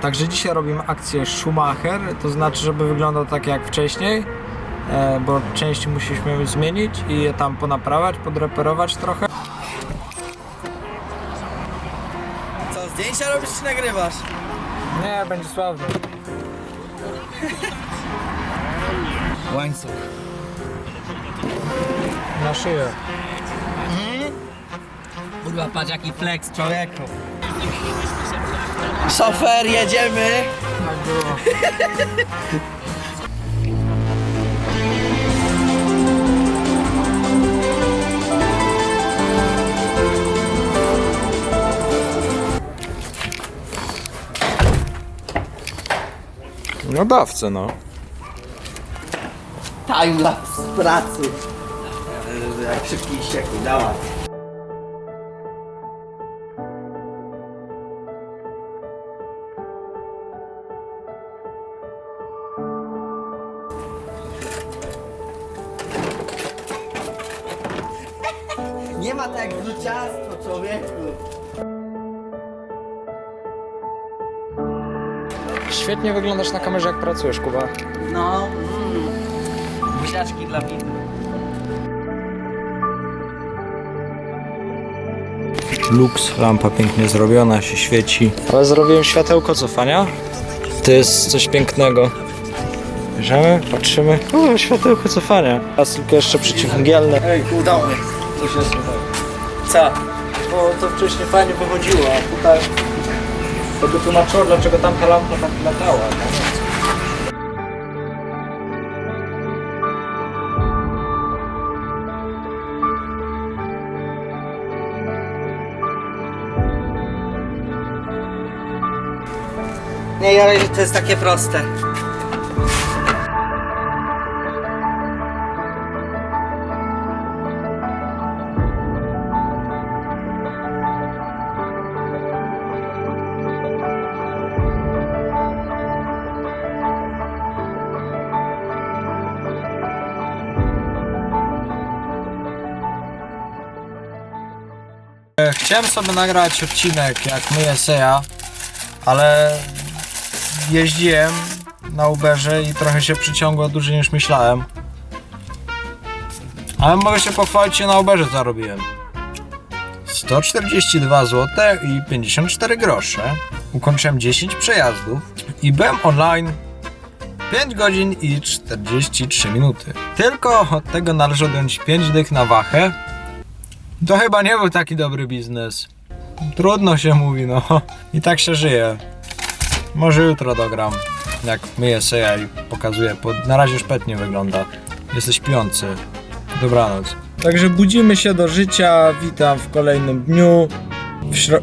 Także dzisiaj robimy akcję Schumacher, to znaczy, żeby wyglądał tak jak wcześniej, e, bo części musieliśmy zmienić i je tam ponaprawać, podreperować trochę. Co, zdjęcia robisz czy nagrywasz? Nie, będzie sławny. Łańcuch. Na szyję. Kurwa, patrz jaki flex człowieku. Szofer, jedziemy! Tak było. No dawce, no. Timelapse z pracy. Jak szybki i ściekły, dawaj. Ma tak jak ciasto, człowieku. Świetnie wyglądasz na kamerze, jak pracujesz, Kuba. No, mm. Buziaczki dla widzów. Lux, lampa pięknie zrobiona, się świeci. Ale zrobiłem światełko cofania. To jest coś pięknego. Bierzemy, patrzymy. O, światełko cofania. A tylko jeszcze przeciwmgielne. Ej, Udało mnie. Jest tutaj. Co? Bo to wcześniej fajnie wychodziło, a tutaj... To by tłumaczyło, dlaczego tamta lampa tak latała. Nie, ja że to jest takie proste. Chciałem sobie nagrać odcinek jak myję Seja, ale jeździłem na Uberze i trochę się przyciągło dłużej niż myślałem. Ale mogę się pochwalić, że na Uberze zarobiłem. 142 zł i 54 grosze. Ukończyłem 10 przejazdów i byłem online 5 godzin i 43 minuty. Tylko od tego należy odjąć 5 dych na wachę. To chyba nie był taki dobry biznes. Trudno się mówi, no. I tak się żyje. Może jutro dogram. Jak myję seja i pokazuję. Bo na razie szpetnie wygląda. Jesteś śpiący. Dobranoc. Także budzimy się do życia. Witam w kolejnym dniu. W śro...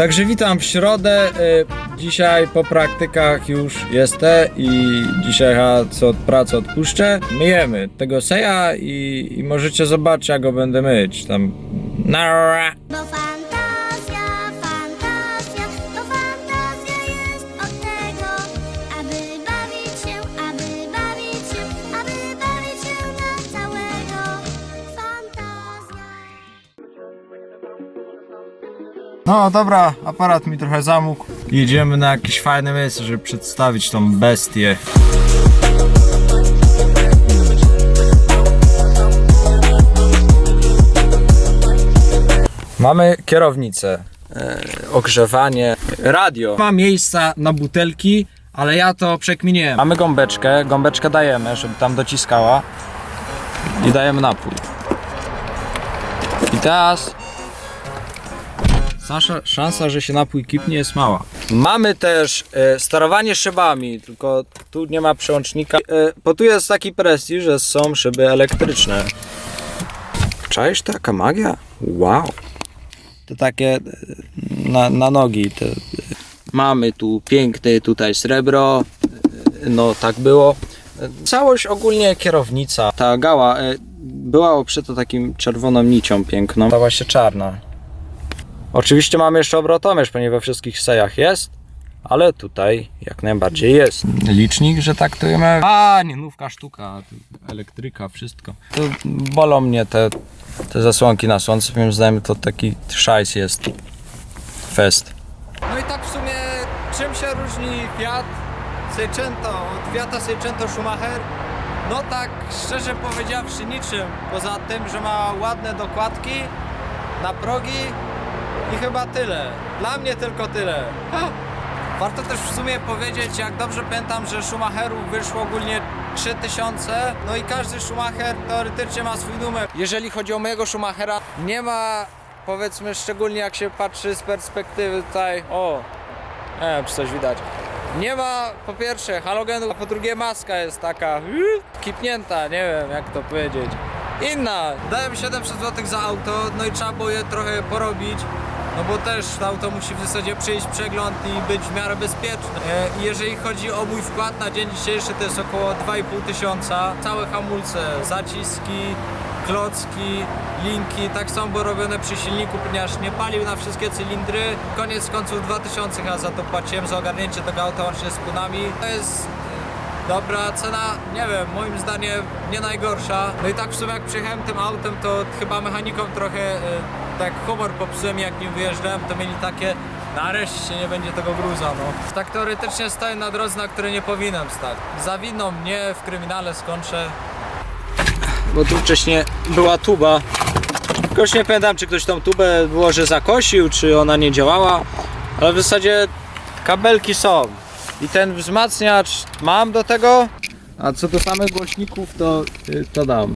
Także witam w środę. y, Dzisiaj po praktykach już jestem i dzisiaj co od pracy odpuszczę. Myjemy tego seja i, i możecie zobaczyć jak go będę myć. Tam. Bo No dobra, aparat mi trochę zamógł. Jedziemy na jakieś fajne miejsce, żeby przedstawić tą bestię. Mamy kierownicę, e, ogrzewanie, radio. Ma miejsca na butelki, ale ja to przekminiłem. Mamy gąbeczkę, gąbeczkę dajemy, żeby tam dociskała i dajemy napój. I teraz Nasza szansa, że się napój kipnie jest mała. Mamy też e, sterowanie szybami, tylko tu nie ma przełącznika. E, bo tu jest taki prestiż, że są szyby elektryczne. Czaisz taka magia? Wow. To takie e, na, na nogi. Te, e, mamy tu piękny tutaj srebro. E, no tak było. Całość ogólnie kierownica. Ta gała była oprzyta takim czerwoną nicią piękną. Stała się czarna. Oczywiście mamy jeszcze obrotomierz, ponieważ we wszystkich sejach jest, ale tutaj jak najbardziej jest. Licznik, że tak to mamy. A, nie nówka sztuka, elektryka, wszystko. To bolą mnie te te zasłonki na słońce, moim zdaniem to taki szajs jest. Fest. No i tak w sumie czym się różni Fiat Seicento od Fiata Seicento Schumacher? No tak szczerze powiedziawszy niczym, poza tym, że ma ładne dokładki na progi i chyba tyle. Dla mnie tylko tyle. Ha! Warto też w sumie powiedzieć, jak dobrze pamiętam, że Schumacherów wyszło ogólnie 3000, no i każdy Schumacher teoretycznie ma swój numer. Jeżeli chodzi o mojego Schumachera, nie ma powiedzmy szczególnie jak się patrzy z perspektywy tutaj, o, nie wiem czy coś widać. Nie ma po pierwsze halogenu, a po drugie maska jest taka yy, kipnięta, nie wiem jak to powiedzieć. Inna. Dałem 700 zł za auto, no i trzeba było je trochę porobić. No bo też to auto musi w zasadzie przyjść przegląd i być w miarę bezpieczne. E, Jeżeli chodzi o mój wkład na dzień dzisiejszy, to jest około 2,5 tysiąca. Całe hamulce, zaciski, klocki, linki, tak są były robione przy silniku, ponieważ nie palił na wszystkie cylindry. Koniec końców 2000 chyba za to płaciłem, za ogarnięcie tego auta łącznie z płynami. To jest e, dobra cena, nie wiem, moim zdaniem nie najgorsza. No i tak w sumie jak przyjechałem tym autem, to chyba mechanikom trochę e, tak humor popsułem jak nim wyjeżdżałem, to mieli takie nareszcie nie będzie tego gruza, no. Tak teoretycznie stoję na drodze, na której nie powinienem stać. Zawiną mnie, w kryminale skończę. Bo tu wcześniej była tuba. Tylko nie pamiętam, czy ktoś tą tubę było, że zakosił, czy ona nie działała. Ale w zasadzie kabelki są. I ten wzmacniacz mam do tego. A co do samych głośników, to, to dam.